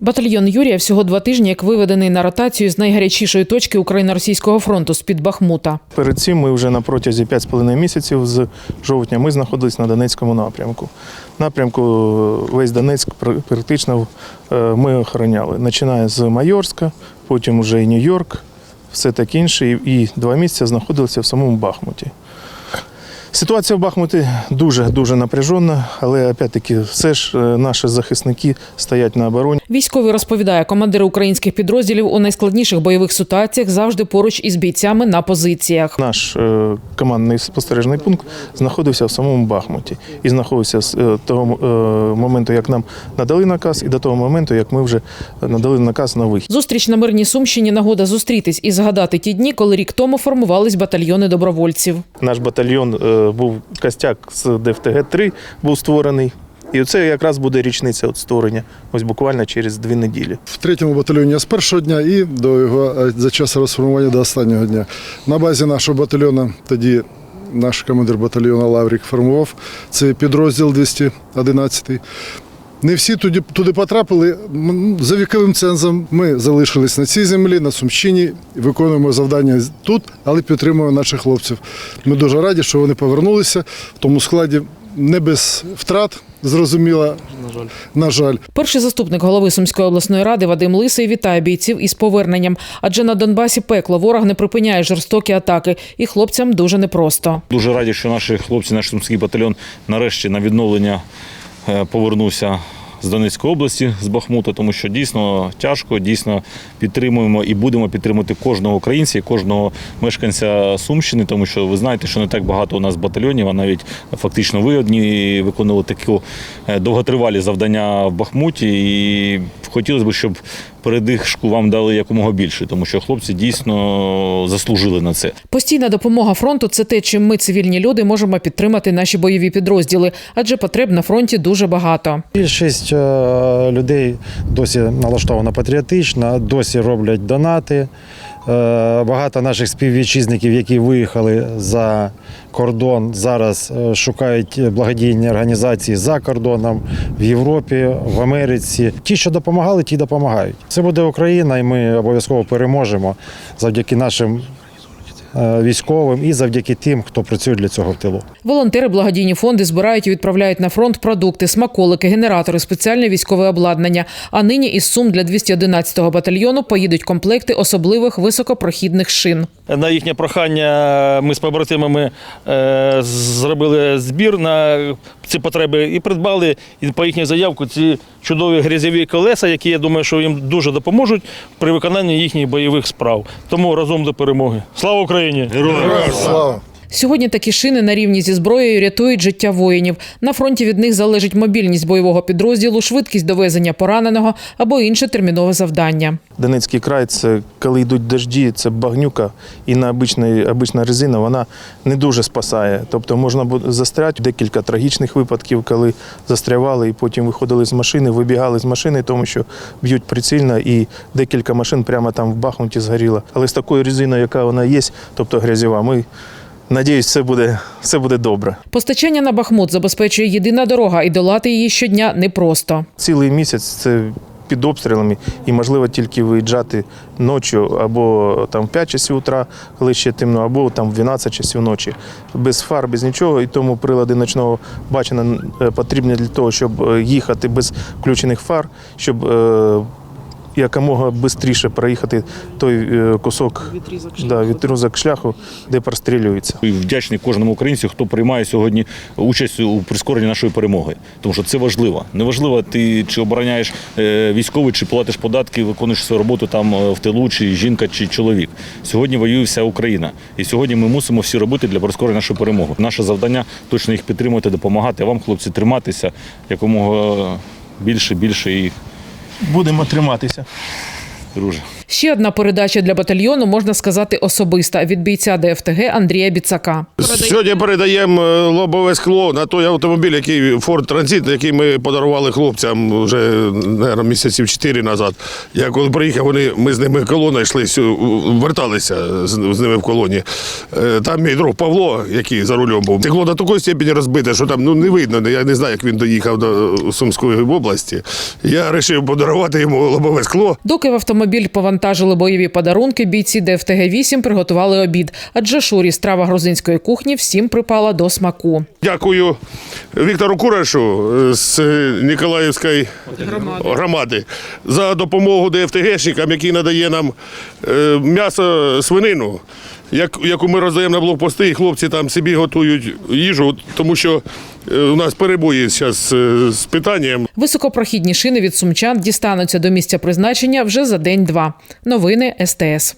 Батальйон Юрія всього два тижні як виведений на ротацію з найгарячішої точки Україно-російського фронту з під Бахмута. Перед цим ми вже на протязі 5,5 місяців з жовтня ми знаходились на Донецькому напрямку. Напрямку е, весь Донецьк практично е, ми охороняли. Починає з Майорська, потім вже і Нью-Йорк, все таке інше. І- два місяці знаходилися в самому Бахмуті. Ситуація в Бахмуті дуже-дуже напряжена, але опять-таки все ж е, наші захисники стоять на обороні. Військовий розповідає, командири українських підрозділів у найскладніших бойових ситуаціях завжди поруч із бійцями на позиціях. Наш е, командний спостережний пункт знаходився в самому Бахмуті і знаходився з е, того моменту, як нам надали наказ, і до того моменту, як ми вже надали наказ на вихід. Зустріч на мирній Сумщині нагода зустрітись і згадати ті дні, коли рік тому формувались батальйони добровольців. Наш батальйон був костяк з ДФТГ-3 був створений. І це якраз буде річниця от створення, ось буквально через дві неділі. в третьому батальйоні з першого дня і до його е, за час розформування до останнього дня. На базі нашого батальйону тоді наш командир батальйону Лаврік формував цей підрозділ 211. Не всі туди, туди потрапили. За віковим цензом ми залишились на цій землі, на Сумщині, виконуємо завдання тут, але підтримуємо наших хлопців. Ми дуже раді, що вони повернулися в тому складі не без втрат, зрозуміло. На жаль. На жаль. Перший заступник голови Сумської обласної ради Вадим Лисий вітає бійців із поверненням, адже на Донбасі пекло ворог не припиняє жорстокі атаки, і хлопцям дуже непросто. Дуже раді, що наші хлопці, наш сумський батальйон нарешті на відновлення повернувся з Донецької області, з Бахмута, тому що дійсно тяжко, дійсно підтримуємо і будемо підтримувати кожного українця і кожного мешканця Сумщини, тому що ви знаєте, що не так багато у нас батальйонів, а навіть фактично ви одні виконували такі е, довготривалі завдання в Бахмуті. І хотілося б, щоб передишку вам дали якомога більше, тому що хлопці дійсно заслужили на це. Постійна допомога фронту це те, чим ми, цивільні люди, можемо підтримати наші бойові підрозділи, адже потреб на фронті дуже багато. Більшість е, людей досі налаштована патріотично, досі роблять донати. Е, Багато наших співвітчизників, які виїхали за кордон, зараз е, шукають благодійні організації за кордоном в Європі, в Америці. Ті, що допомагали, ті допомагають. Це буде Україна, і ми обов'язково переможемо завдяки нашим військовим і завдяки тим, хто працює для цього в тилу. Волонтери благодійні фонди збирають і відправляють на фронт продукти, смаколики, генератори, спеціальне військове обладнання. А нині із сум для 211-го батальйону поїдуть комплекти особливих високопрохідних шин. На їхнє прохання ми з побратимами е, зробили збір на ці потреби і придбали і по їхній заявку ці чудові грязєві колеса, які я думаю, що їм дуже допоможуть при виконанні їхніх бойових справ. Тому разом до перемоги. Слава Україні! Слава! Сьогодні такі шини на рівні зі зброєю рятують життя воїнів. На фронті від них залежить мобільність бойового підрозділу, швидкість довезення пораненого або інше термінове завдання. Донецький край це коли йдуть дожді, це багнюка, і на обична, резина вона не дуже спасає. Тобто можна застряти декілька трагічних випадків, коли застрявали і потім виходили з машини, вибігали з машини, тому що б'ють прицільно, і декілька машин прямо там в Бахмуті згоріло. Але з такою резиною, яка вона є, тобто грязьова, ми надіюсь, все буде, все буде добре. Постачання на Бахмут забезпечує єдина дорога, і долати її щодня непросто. Цілий місяць це під обстрілами і можливо тільки виїжджати ночі або там в 5 часів утра, коли ще темно, або там в 12 часів ночі. Без фар, без нічого. І тому прилади ночного бачення е, потрібні для того, щоб е, їхати без включених фар, щоб е, якомога швидше проїхати той е, кусок да, відрізок шляху, де прострілюється. І вдячний кожному українцю, хто приймає сьогодні участь у прискоренні нашої перемоги. Тому що це важливо. Неважливо, ти чи обороняєш е, військовий, чи платиш податки, виконуєш свою роботу там е, в тилу, чи жінка, чи чоловік. Сьогодні воює вся Україна. І сьогодні ми мусимо всі робити для прискорення нашої перемоги. Наше завдання точно їх підтримувати, допомагати. А вам, хлопці, триматися якомога більше, більше і Будемо триматися. друже. Ще одна передача для батальйону можна сказати особиста від бійця ДФТГ Андрія Біцака. Сьогодні передаємо е, лобове скло на той автомобіль, який Ford Transit, який ми подарували хлопцям вже наверное, місяців 4 назад. Я коли приїхав, вони ми з ними колона йшли, верталися з, ними в колоні. Е, Там мій друг Павло, який за рулем був. Стекло до такої степені розбите, що там ну не видно. Я не знаю, як він доїхав до Сумської області. Я вирішив подарувати йому лобове скло. Доки в автомобіль повантажили бойові подарунки, бійці ДФТГ 8 приготували обід. Адже шурі страва грузинської кухні всім припала до смаку. Дякую Віктору Курешу е, з Ніколаївської громади за допомогу ДФТГшникам, який надає нам е, м'ясо свинину, як- яку ми роздаємо на блокпости, і хлопці там собі готують їжу, тому що е, у нас перебої зараз з питанням. Високопрохідні шини від сумчан дістануться до місця призначення вже за день-два. Новини СТС.